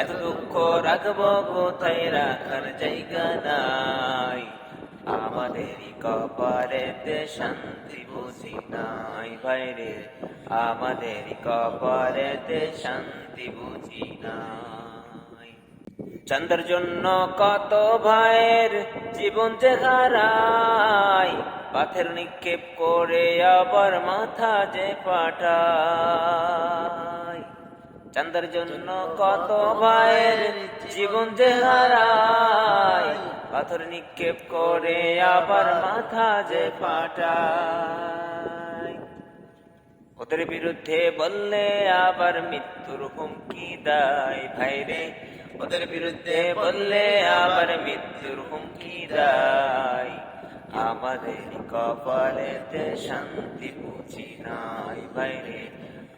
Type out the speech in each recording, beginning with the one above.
এত দুঃখ রাখব কোথায় রাখার জায়গা নাই? আমাদের কপালেতে শান্তি বুঝি নাই, ভাইরে। আমাদের কপালেতে শান্তি বুঝি নাই। চন্দ্রের জন্য কত ভাইয়ের জীবন যে হারায়, পাথর নিক্ষেপ করে আবার মাথা যে পাঠায় চন্দ্রের জন্য কত ভাইয়ের জীবন যে পাথর নিক্ষেপ করে আবার মাথা যে পাঠায় ওদের বিরুদ্ধে বললে আবার মৃত্যুর হুমকি দেয় ভাইরে। ওদের বিরুদ্ধে বললে আবার মৃত্যুর হুমকি দেয়। আমাদের কপালেতে শান্তি বুঝি নাই ভাইরে।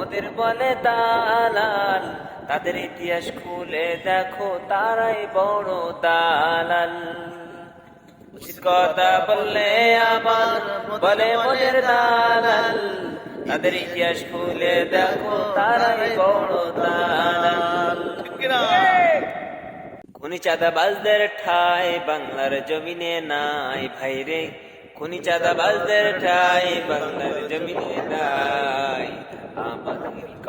ওদের বলে দালাল, তাদের ইতিহাস খুলে দেখো, তারাই বড় দালাল। কথা বললে আবার বলে মোদের দালাল, তাদের ইতিহাস খুলে দেখো, তারাই বড় দালাল। খুনি চাঁদাবাজদের ঠাই বাংলার জমিনে নাই ভাইরে। খুনি চাঁদাবাজদের ঠাই বাংলার জমিনে নাই।